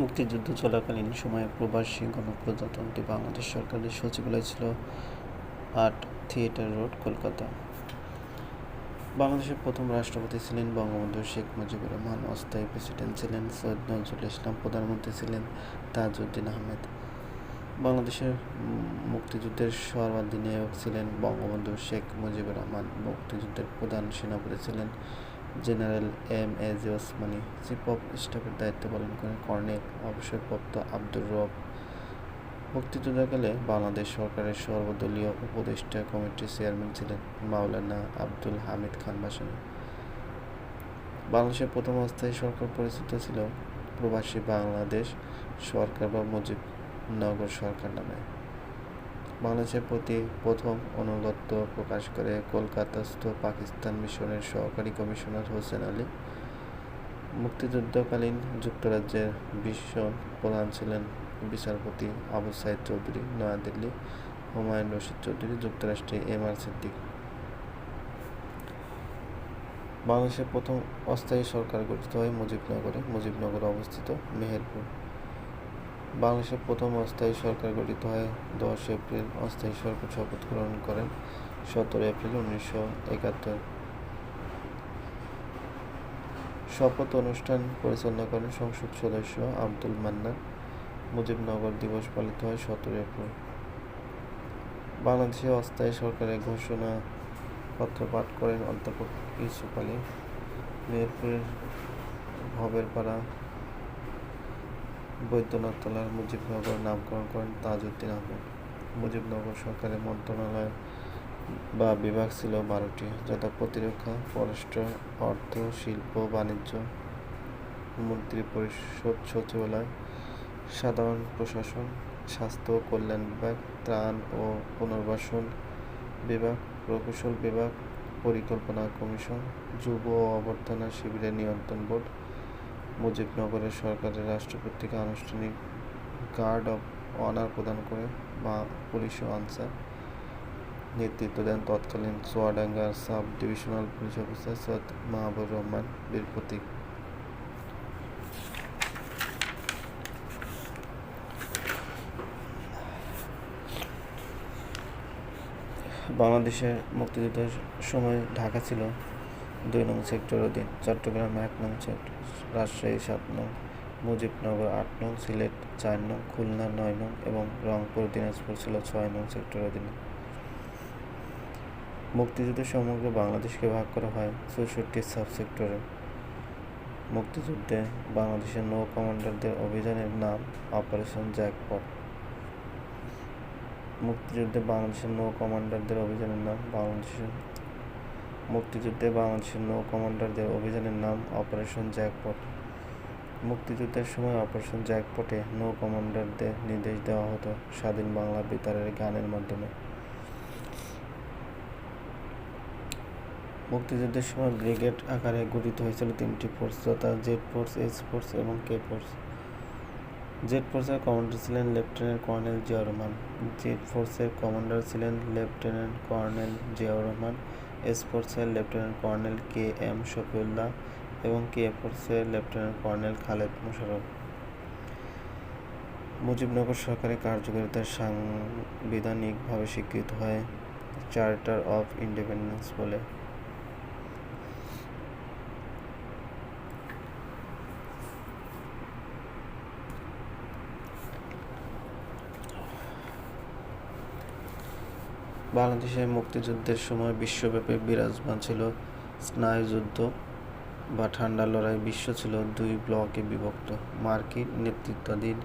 মুক্তিযুদ্ধ চলাকালীন সময়ে প্রবাসী গণপ্রজাতন্ত্রী বাংলাদেশ সরকারের সচিবালয় ছিল আট থিয়েটার রোড, কলকাতা। বাংলাদেশের প্রথম রাষ্ট্রপতি ছিলেন বঙ্গবন্ধু শেখ মুজিবুর রহমান, অস্থায়ী প্রেসিডেন্ট ছিলেন সৈয়দ নজরুল ইসলাম, প্রধানমন্ত্রী ছিলেন তাজউদ্দিন আহমেদ। বাংলাদেশের মুক্তিযুদ্ধের সর্বাধিনায়ক ছিলেন বঙ্গবন্ধু শেখ মুজিবুর রহমান, মুক্তিযুদ্ধের প্রধান সেনাপতি ছিলেন general M A G Osmani chief of স্টাফের দায়িত্ব পালন করেন, কর্নেল অবসরপ্রাপ্ত আব্দুর রব। মুক্তিযুদ্ধকালে বাংলাদেশ সরকারের সর্বদলীয় উপদেষ্টা কমিটির চেয়ারম্যান ছিলেন মাওলানা আব্দুল হামিদ খান ভাসানী বাংলাদেশের প্রথম অস্থায়ী সরকার পরিচিত ছিল প্রবাসী বাংলাদেশ সরকার বা মুজিবনগর সরকার নামে। বাংলাদেশের প্রতি প্রথম অনুগত্য প্রকাশ করে কলকাতাস্থ পাকিস্তান মিশনের সহকারী কমিশনার হোসেন আলী। মুক্তিযুদ্ধকালীন যুক্তরাজ্যের ভীষণ প্রধান ছিলেন বিচারপতি আবু সাইদ চৌধুরী, নয়াদিল্লি। হুমায়ুন রশিদ চৌধুরী যুক্তরাষ্ট্রে এম আর সিদ্দিক। বাংলাদেশের প্রথম অস্থায়ী সরকার গঠিত হয় মুজিবনগরে। মুজিবনগরে অবস্থিত মেহেরপুর বাংলাদেশের প্রথম অস্থায়ী সরকার গঠিত হয় দশ এপ্রিল। অস্থায়ী সরকার শপথ গ্রহণ করেন সতেরো এপ্রিল উনিশশো একাত্তর। শপথ অনুষ্ঠান পরিচালনা করেন সংসদ সদস্য আব্দুল মান্নান। মুজিবনগর দিবস পালিত হয় সতেরো এপ্রিল। বাংলাদেশে অস্থায়ী সরকারের ঘোষণা পত্র পাঠ করেন অধ্যাপক ইউসুফ আলী। মেহেরপুরের ভবেরপাড়া বৈদ্যনাথতলার মুজিবনগর নামকরণ করেন তাজউদ্দিন আহমেদ। মুজিবনগর সরকারের মন্ত্রণালয় বা বিভাগ ছিল বারোটি, যথা প্রতিরক্ষা পররাষ্ট্র অর্থ, শিল্প, বাণিজ্য, মন্ত্রী পরিষদ, সচিবালয়, সাধারণ প্রশাসন, স্বাস্থ্য কল্যাণ বিভাগ, ত্রাণ ও পুনর্বাসন বিভাগ, প্রকৌশল বিভাগ, পরিকল্পনা কমিশন, যুব ও অভ্যর্থনা শিবিরের নিয়ন্ত্রণ বোর্ড মুজিবনগরের সরকারের রাষ্ট্রপতিকে আনুষ্ঠানিক গার্ড অফ অনার প্রদান করে বা পুলিশ ও আনসার নেতৃত্ব দেন তৎকালীন চুয়াডাঙ্গার sub divisional police officer Syed Mahbur Rahman Bir Protik বাংলাদেশের মুক্তিযুদ্ধের সময় ঢাকা ছিল দুই নং সেক্টর অধীন চট্টগ্রাম এক নং সেক্টর। রাজশাহী, সাত নং, মুজিবনগর, আট নং, সিলেট, চার নং, খুলনা, নয় নং এবং রংপুর, দিনাজপুর ছিল ছয় নং সেক্টর অধীনে। মুক্তিযুদ্ধে সমগ্র বাংলাদেশকে ভাগ করা হয় চৌষট্টি সাব সেক্টরে মুক্তিযুদ্ধে বাংলাদেশের নৌ কমান্ডারদের অভিযানের নাম অপারেশন জ্যাকপট। মুক্তিযুদ্ধে বাংলাদেশের নৌ কমান্ডারদের অভিযানের নাম বাংলাদেশের মুক্তিযুদ্ধে বাংলাদেশের নৌ কমান্ডারদের অভিযানের নাম অপারেশন জ্যাকপট মুক্তিযুদ্ধের সময় অপারেশন জ্যাকপটে নৌ কমান্ডারদের নির্দেশ দেওয়া হতো স্বাধীন বাংলা বেতারের গানের মাধ্যমে। মুক্তিযুদ্ধের সময় ব্রিগেড আকারে গঠিত হয়েছিল তিনটি ফোর্স, যথা জেড ফোর্স এস ফোর্স এবং কে ফোর্স। জেড ফোর্সের কমান্ডার ছিলেন lieutenant colonel Ziaur Rahman. Z ফোর্সের কমান্ডার ছিলেন lieutenant colonel Ziaur Rahman. S ফোর্সের lieutenant colonel K M Shafiullah এবং কে ফোর্সের লেফটেন্যান্ট কর্নেল খালেদ মোশারফ মুজিবনগর সরকারের কার্যকারিতা সাংবিধানিকভাবে স্বীকৃত হয় চার্টার অফ ইন্ডিপেন্ডেন্স বলে। বাংলাদেশের মুক্তিযুদ্ধের সময় বিশ্বব্যাপী বিরাজমান ছিল স্নায়ুযুদ্ধ বা ঠান্ডা লড়াই। বিশ্ব ছিল দুই ব্লকে বিভক্ত। মার্কিন নেতৃত্বাধীন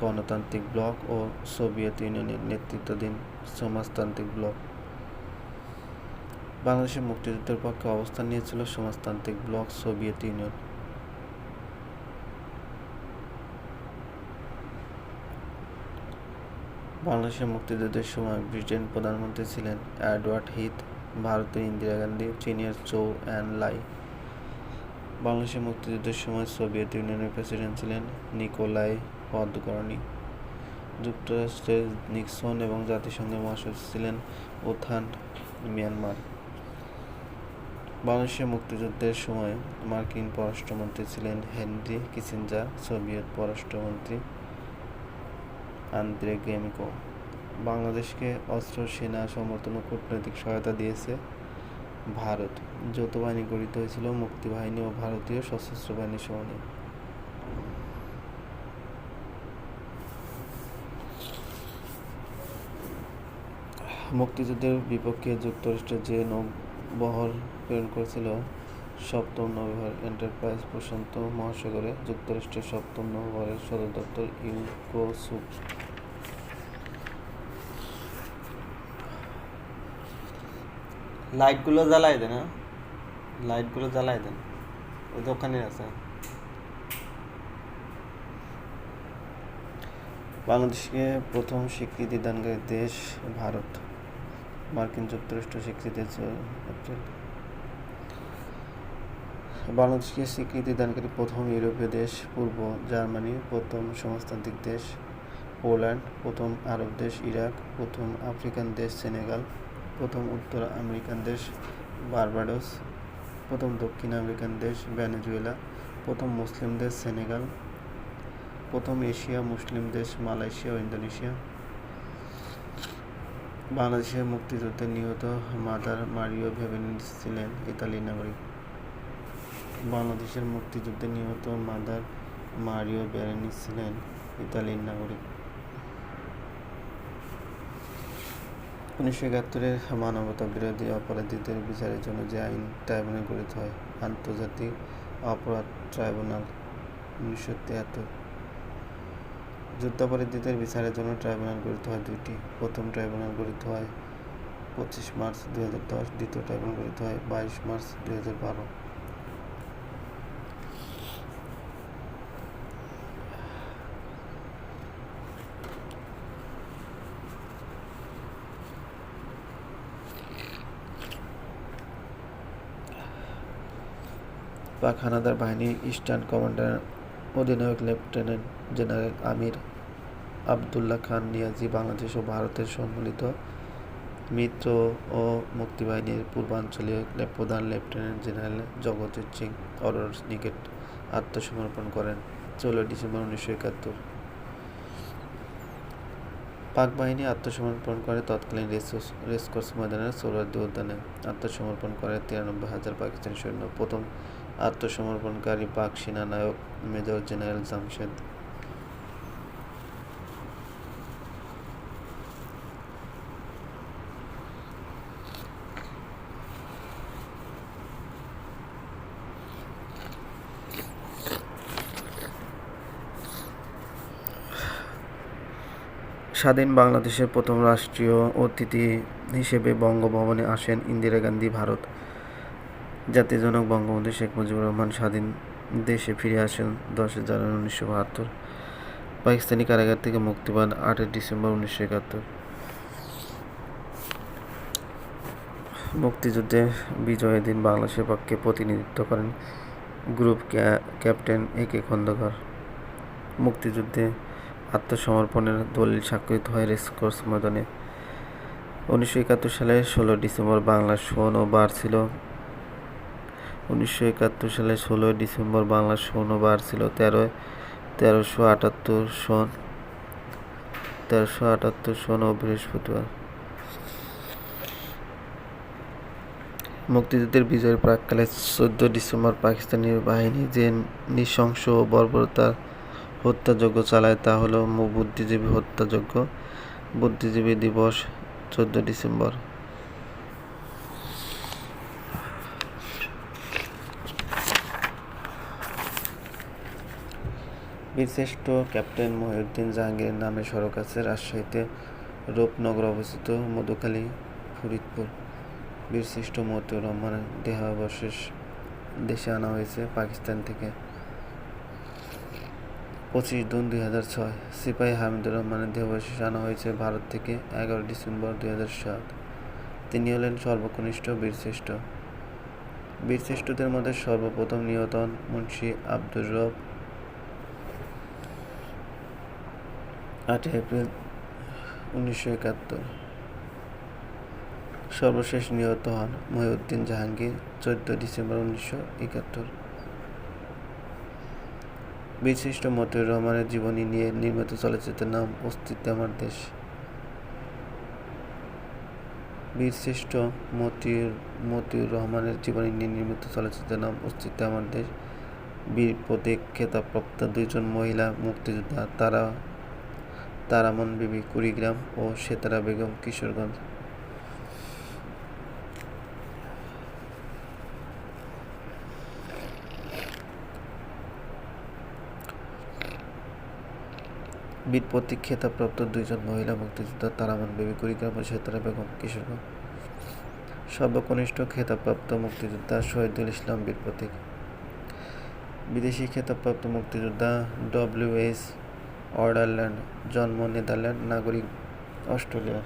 গণতান্ত্রিক ব্লক ও সোভিয়েত ইউনিয়নের নেতৃত্বাধীন সমাজতান্ত্রিক ব্লক। বাংলাদেশের মুক্তিযুদ্ধের পক্ষে অবস্থান নিয়েছিল সমাজতান্ত্রিক ব্লক সোভিয়েত ইউনিয়ন। বাংলাদেশের মুক্তিযুদ্ধের সময় ব্রিটেন প্রধানমন্ত্রী ছিলেন অ্যাডওয়ার্ড হিথ, ভারতের ইন্দিরা গান্ধী চীনের চৌ অ্যান লাই। বাংলাদেশের মুক্তিযুদ্ধের সময় সোভিয়েত ইউনিয়নের প্রেসিডেন্ট ছিলেন নিকোলাই পদকর্ণী। যুক্তরাষ্ট্রের নিক্সন এবং জাতিসংঘের মহাসচিব ছিলেন ওথান মিয়ানমার। বাংলাদেশের মুক্তিযুদ্ধের সময় মার্কিন পররাষ্ট্রমন্ত্রী ছিলেন হেনরি কিসিঞ্জার, সোভিয়েত পররাষ্ট্রমন্ত্রী। আন্দ্রে গ্রেমিকো বাংলাদেশকে অস্ত্র, সেনা, সমর্থন ও কূটনৈতিক সহায়তা দিয়েছে ভারত। যৌথ বাহিনী গঠিত হয়েছিল মুক্তিবাহিনী ও ভারতীয় সশস্ত্র বাহিনীর সমন্বয়ে মুক্তিযুদ্ধের বিপক্ষে যুক্তরাষ্ট্র যে নৌবহর প্রেরণ করেছিল সপ্তম নৌবহর এন্টারপ্রাইজ প্রশান্ত মহাসাগরে যুক্তরাষ্ট্রের সপ্তম নৌবহরের সদর দপ্তর ইউকোসু লাইটগুলো জ্বালাই দেন হ্যাঁ লাইটগুলো জ্বালাই দেন ওই দোকানে আছে। বাংলাদেশকে প্রথম স্বীকৃতি দানকারী দেশ ভারত। মার্কিন যুক্তরাষ্ট্র স্বীকৃতি এপ্রিল বাংলাদেশকে স্বীকৃতি দানকারী প্রথম ইউরোপীয় দেশ, পূর্ব জার্মানি প্রথম সমাজতান্ত্রিক দেশ, পোল্যান্ড, প্রথম আরব দেশ, ইরাক, প্রথম আফ্রিকান দেশ, সেনেগাল, প্রথম উত্তর আমেরিকান দেশ, বার্বাডোস, প্রথম দক্ষিণ আমেরিকান দেশ, ভেনেজুয়েলা, প্রথম মুসলিম দেশ, সেনেগাল, প্রথম এশিয়া মুসলিম দেশ, মালয়েশিয়া ও ইন্দোনেশিয়া। বাংলাদেশের মুক্তিযুদ্ধে নিহত মাদার মারিও ভেবেনিস ছিলেন ইতালি নাগরিক। বাংলাদেশের মুক্তিযুদ্ধে নিহত মাদার মারিও বেরেনিস ছিলেন ইতালির নাগরিক। উনিশশো একাত্তরের মানবতা বিরোধী অপরাধীদের বিচারের জন্য যে আইন ট্রাইব্যুনাল গঠিত হয়, আন্তর্জাতিক অপরাধ ট্রাইব্যুনাল উনিশশো তিয়াত্তর। যুদ্ধাপরাধীদের বিচারের জন্য ট্রাইব্যুনাল গঠিত হয় দুইটি। প্রথম ট্রাইব্যুনাল গঠিত হয় পঁচিশ মার্চ দুই হাজার দশ, দ্বিতীয় ট্রাইব্যুনাল গঠিত হয় বাইশ মার্চ দুই হাজার বারো। পাক হানাদার বাহিনীর ইস্টার্ন কমান্ডার অধিনায়ক লেফটেন্যান্ট জেনারেল আমির আবদুল্লাহ খান নিয়াজি বাংলাদেশ ও ভারতের সম্মিলিত মিত্র ও মুক্তিবাহিনীর পূর্বাঞ্চলীয় প্রধান লেফটেন্যান্ট জেনারেল জগজিৎ সিং অরোর নিকট আত্মসমর্পণ করেন ষোলোই ডিসেম্বর উনিশশো একাত্তর। পাক বাহিনী আত্মসমর্পণ করে তৎকালীন রেসকোর্স ময়দানের সোহরাওয়ার্দী উদ্যানে আত্মসমর্পণ করে তিরানব্বই হাজার পাকিস্তানি সৈন্য। প্রথম আত্মসমর্পণকারী পাক সেনানায়ক মেজর জেনারেল জামশেদ। স্বাধীন বাংলাদেশের প্রথম রাষ্ট্রীয় অতিথি হিসেবে বঙ্গভবনে আসেন ইন্দিরা গান্ধী ভারত। জাতির জনক বঙ্গবন্ধু শেখ মুজিবুর রহমান স্বাধীন দেশে ফিরে আসেন দশই জানুয়ারি উনিশশো বাহাত্তর। পাকিস্তানি কারাগার থেকে মুক্তি পান আটই ডিসেম্বর উনিশশো একাত্তর। মুক্তিযুদ্ধে বিজয়ের দিন বাংলাদেশের পক্ষে প্রতিনিধিত্ব করেন group captain A K Khandaker. মুক্তিযুদ্ধে আত্মসমর্পণের দলিল স্বাক্ষরিত হয় রেসকোর্স ময়দানে। উনিশশো একাত্তর সালে ষোলো ডিসেম্বর বাংলার সৌন বার ছিল উনিশশো একাত্তর সালে ষোলোই ডিসেম্বর বাংলার সৌন বার ছিল তেরোয় তেরোশো আটাত্তর সন, তেরোশো আটাত্তর সন ও বৃহস্পতিবার। মুক্তিযুদ্ধের বিজয়ের প্রাককালে চোদ্দ ডিসেম্বর পাকিস্তানি বাহিনী যে নৃশংস ও বর্বরতার হত্যাযজ্ঞ চালায় তা হলো বুদ্ধিজীবী হত্যাযজ্ঞ, বুদ্ধিজীবী দিবস, চোদ্দ ডিসেম্বর। বীরশ্রেষ্ঠ ক্যাপ্টেন মহিউদ্দিন জাহাঙ্গীরের নামে সড়ক আছে রাজশাহীতে রূপনগর অবস্থিত মধুখালী, ফরিদপুর। বীরশ্রেষ্ঠ মতিউর রহমানের দেহাবশেষ দেশে আনা হয়েছে পাকিস্তান থেকে। পঁচিশ জুন দুই হাজার ছয়, সিপাহী হামিদুর রহমানের দেহাবশেষ আনা হয়েছে ভারত থেকে এগারো ডিসেম্বর দুই হাজার সাত। তিনি হলেন সর্বকনিষ্ঠ বীরশ্রেষ্ঠ বীরশ্রেষ্ঠদের মধ্যে সর্বপ্রথম নিহত মুন্সি আব্দুর রব আটই এপ্রিল উনিশশো একাত্তর। সর্বশেষ নিহত হন মহিউদ্দিন জাহাঙ্গীর, চোদ্দ ডিসেম্বর উনিশশো একাত্তর। বীরশ্রেষ্ঠ মতিউর রহমানের জীবনী নিয়ে নির্মিত চলচ্চিত্রের নাম অস্তিত্বে আমার দেশ। বীরশ্রেষ্ঠ মতিউর মতিউর রহমানের জীবনী নিয়ে নির্মিত চলচ্চিত্রের নাম অস্তিত্বে আমার দেশ। বীর প্রতীক খেতাবপ্রাপ্ত দুইজন মহিলা মুক্তিযোদ্ধা, তারা তারামন বিবি, কুড়িগ্রাম ও সেতারা বেগম, কিশোরগঞ্জ। বীর খেতাবপ্রাপ্ত দুইজন মহিলা মুক্তিযোদ্ধা তারামন বিবি, কুড়িগ্রাম ও সেতারা বেগম, কিশোরগঞ্জ। সর্বকনিষ্ঠ খেতাবপ্রাপ্ত মুক্তিযোদ্ধা শহীদুল ইসলাম বীর বিদেশি খেতাবপ্রাপ্ত মুক্তিযোদ্ধা ডব্লিউ এইচ অর্ডারল্যান্ড জন্ম নেদারল্যান্ড, নাগরিক অস্ট্রেলিয়া।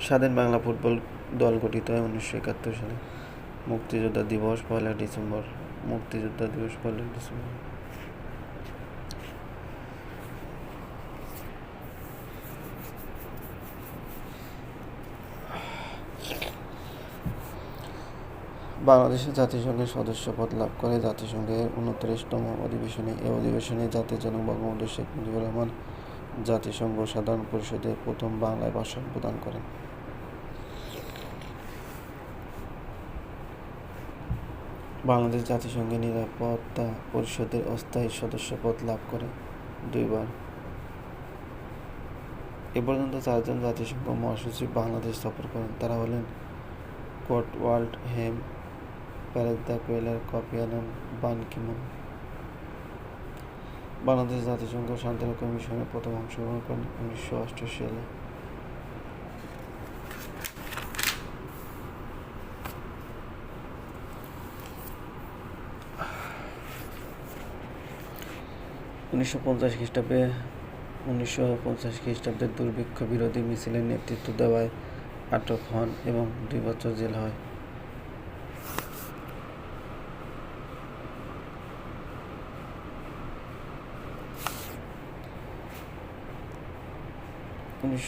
স্বাধীন বাংলা ফুটবল দল গঠিত হয় উনিশশো একাত্তর সালে। মুক্তিযোদ্ধা দিবস, পয়লা ডিসেম্বর। মুক্তিযোদ্ধা দিবস, পয়লা ডিসেম্বর। বাংলাদেশের জাতিসংঘের সদস্যপদ লাভ করে জাতিসংঘের উনত্রিশতম অধিবেশনে এ অধিবেশনে জাতির জনক বঙ্গবন্ধু শেখ মুজিবুর রহমান জাতিসংঘ সাধারণ পরিষদের প্রথম বাংলায় ভাষণ প্রদান করেন। বাংলাদেশ জাতিসংঘের নিরাপত্তা পরিষদের অস্থায়ী সদস্যপদ লাভ করে দুইবার। এ পর্যন্ত চারজন জাতিসংঘ মহাসচিব বাংলাদেশ সফর করেন। তারা হলেন Kurt Waldheim Perez de Cuellar Kofi Annan Ban Ki moon Bangladesh জাতিসংঘ শান্তিরক্ষা মিশনে প্রথম অংশগ্রহণ করেন উনিশশো অষ্টাশি সালে। উনিশশো পঞ্চাশ খ্রিস্টাব্দে, উনিশশো পঞ্চাশ খ্রিস্টাব্দে দুর্ভিক্ষ বিরোধী মিছিলের নেতৃত্ব দেওয়ায় আটক হন এবং দুই বছর জেল হয়। উনিশ,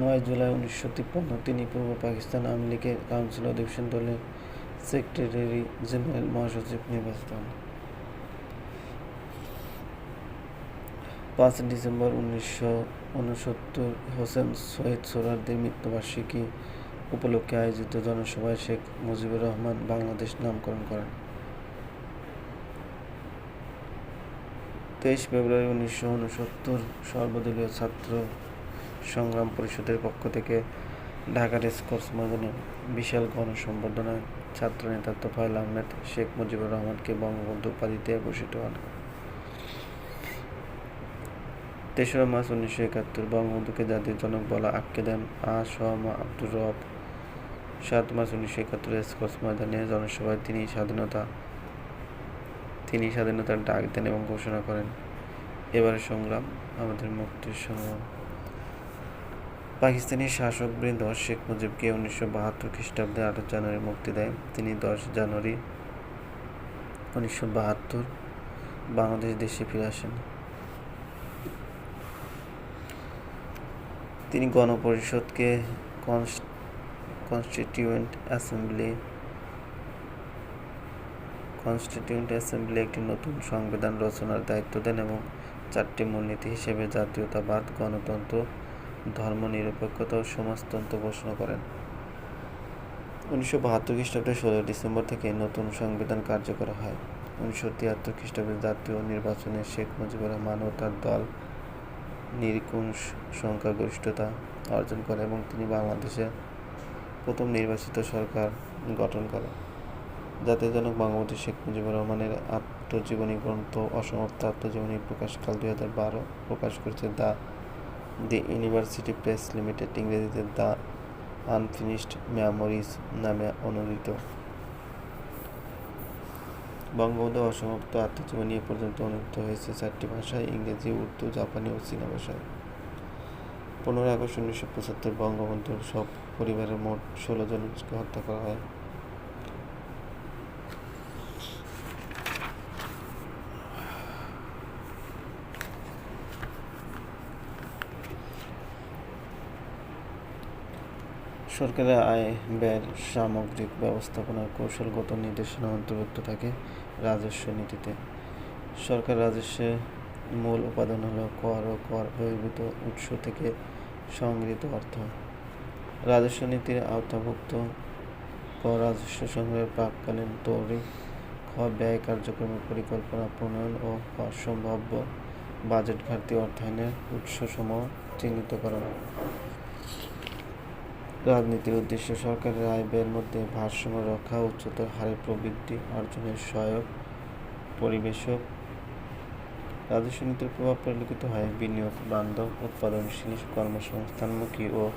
নয় জুলাই উনিশশো তিপ্পান্ন তিনি পূর্ব পাকিস্তান আওয়ামী লীগের কাউন্সিল অধিবেশন দলের সেক্রেটারি জেনারেল মহাসচিব নির্বাচিত হন। পাঁচ ডিসেম্বর উনিশশো উনসত্তর হোসেন শহীদ সোহরার্দির মৃত্যুবার্ষিকী উপলক্ষে আয়োজিত জনসভায় শেখ মুজিবুর রহমান বাংলাদেশ নামকরণ করেন। তেইশ ফেব্রুয়ারি উনিশশো উনসত্তর সর্বদলীয় ছাত্র সংগ্রাম পরিষদের পক্ষ থেকে ঢাকার স্কোর্স ময়দানে বিশাল গণসম্বর্ধনায় ছাত্রনেতা তোফায়েল আহমেদ, শেখ মুজিবুর রহমানকে বঙ্গবন্ধু উপাধিতে ভূষিত হন। তেসরা মার্চ উনিশশো একাত্তর বঙ্গবন্ধুকে জাতির জনক বলা আটকে দেন আ স ম আব্দুর রব। সাত মার্চ উনিশশো একাত্তর স্কোর্স ময়দানে জনসভায় তিনি স্বাধীনতা, তিনি স্বাধীনতার ডাক দেন এবং ঘোষণা করেন, এবারের সংগ্রাম আমাদের মুক্তির সংগ্রাম। পাকিস্তানি শাসকবৃন্দ শেখ মুজিবকে উনিশশো বাহাত্তর খ্রিস্টাব্দে আঠাশ জানুয়ারি মুক্তি দেয়। তিনি দশ জানুয়ারি উনিশশো বাহাত্তর বাংলাদেশ দেশে ফিরে আসেন। তিনি গণপরিষদকে কনস্টিটিউয়েন্ট অ্যাসেম্বলি কনস্টিটিউয়েন্ট অ্যাসেম্বলি একটি নতুন সংবিধান রচনার দায়িত্ব দেন এবং চারটি মূলনীতি হিসেবে জাতীয়তাবাদ, গণতন্ত্র ধর্মনিরপেক্ষতা ও সমাজতন্ত্র ঘোষণা করেন। উনিশশো বাহাত্তর খ্রিস্টাব্দের ষোলো ডিসেম্বর থেকে নতুন সংবিধান কার্যকর হয়। উনিশশো তিয়াত্তর খ্রিস্টাব্দে জাতীয় নির্বাচনে শেখ মুজিবুর রহমান ও তার দল নিরঙ্কুশ সংখ্যাগরিষ্ঠতা অর্জন করে এবং তিনি বাংলাদেশের প্রথম নির্বাচিত সরকার গঠন করেন। জাতীয় জনক বঙ্গবন্ধু শেখ মুজিবুর রহমানের আত্মজীবনী গ্রন্থ অসমাপ্ত আত্মজীবনী প্রকাশকাল দুই হাজার বারো প্রকাশ করেছে the the university press limited ইংরেজিতে দ্য আনফিনিশড মেমোরিজ নামে অনুদিত। বঙ্গবন্ধু অসমাপ্ত আত্মজীবনী এ পর্যন্ত অনুদিত হয়েছে চারটি ভাষায়, ইংরেজি, উর্দু, জাপানি ও চীনা ভাষায়। পনেরোই আগস্ট উনিশশো পঁচাত্তর বঙ্গবন্ধুর সব পরিবারের মোট ষোলো জনকে হত্যা করা হয়। সরকারের আয় ব্যয়ের সামগ্রিক ব্যবস্থাপনার কৌশলগত নির্দেশনা অন্তর্ভুক্ত থাকে রাজস্ব নীতিতে। সরকার রাজস্বের মূল উপাদান হলো কর ও কর বহির্ভূত উৎস থেকে সংগৃহীত অর্থ। রাজস্ব নীতির আওতাভুক্ত কর রাজস্ব সংগ্রহের প্রাককালীন তৈরি খ ব্যয় কার্যক্রমের পরিকল্পনা প্রণয়ন ও সম্ভাব্য বাজেট ঘাটতি অর্থায়নের উৎসসমূহ চিহ্নিতকরণ। রাজনীতির উদ্দেশ্য সরকারের আয় ব্যয়ের মধ্যে ভারসাম্য রক্ষা, উচ্চতর হারে প্রবৃদ্ধি অর্জনের সহায়ক পরিবেশক। রাজস্ব নীতির প্রভাব পরিলক্ষিত হয়। বিনিয়োগ, বান্ধব, উৎপাদনশীল কর্মসংস্থানমুখী ও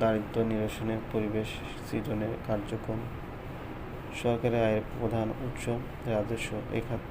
দারিদ্র নিরসনের পরিবেশ সৃজনের কার্যক্রম। সরকারের আয়ের প্রধান উৎস রাজস্ব। এ খাত